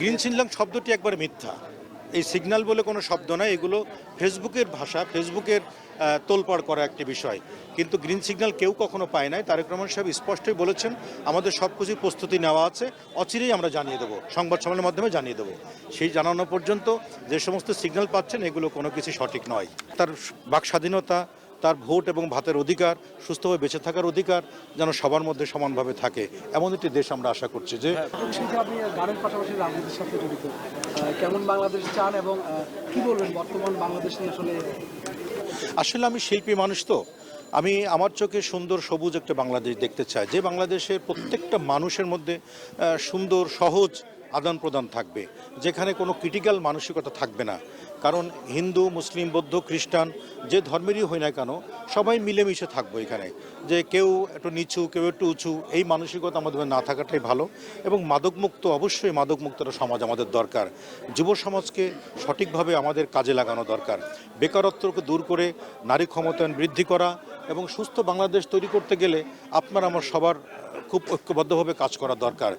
Green signal শব্দটি একবার মিথ্যা। এই সিগন্যাল বলে কোনো শব্দ নয়, এগুলো ফেসবুকের ভাষা, ফেসবুকের তোলপাড় করা একটি বিষয়। কিন্তু গ্রিন সিগন্যাল কেউ কখনো পায় নাই। তারেক রহমান সাহেব স্পষ্টই বলেছেন, আমাদের সব কিছুর প্রস্তুতি নেওয়া আছে, অচিরেই আমরা জানিয়ে দেবো, সংবাদ সম্মেলনের মাধ্যমে জানিয়ে দেবো। সেই জানানো পর্যন্ত যে সমস্ত সিগন্যাল পাচ্ছেন, এগুলো কোনো কিছু সঠিক নয়। তার বাক স্বাধীনতা তার ভোট এবং ভাতের অধিকার সুস্থভাবে বেঁচে থাকার অধিকার যেন সবার মধ্যে সমানভাবে থাকে। এমন একটি দেশ আমরা আশা করছি যে আপনি গানের পাশাপাশি রাজনীতির সাথে জড়িত কেমন বাংলাদেশ চান এবং কি বলবেন বর্তমান বাংলাদেশ নিয়ে আসলে? আসলে আমি শিল্পী মানুষ তো। আমি আমার চোখে সুন্দর সবুজ একটা বাংলাদেশ দেখতে চাই। যে বাংলাদেশের প্রত্যেকটা মানুষের মধ্যে সুন্দর সহজ আদান প্রদান থাকবে, যেখানে কোনো ক্রিটিক্যাল মানসিকতা থাকবে না। কারণ হিন্দু, মুসলিম, বৌদ্ধ, খ্রিস্টান, যে ধর্মেরই হই না কেন, সবাই মিলেমিশে থাকব এখানে। যে কেউ একটু নিচু, কেউ একটু উঁচু, এই মানসিকতা আমাদের না থাকাটাই ভালো এবং মাদকমুক্ত, অবশ্যই মাদকমুক্ত একটা সমাজ আমাদের দরকার। যুব সমাজকে সঠিকভাবে আমাদের কাজে লাগানো দরকার। বেকারত্বকে দূর করে নারী ক্ষমতায়ন বৃদ্ধি করা এবং সুস্থ বাংলাদেশ তৈরি করতে গেলে আপনার আমার সবার খুব ঐক্যবদ্ধভাবে কাজ করা দরকার।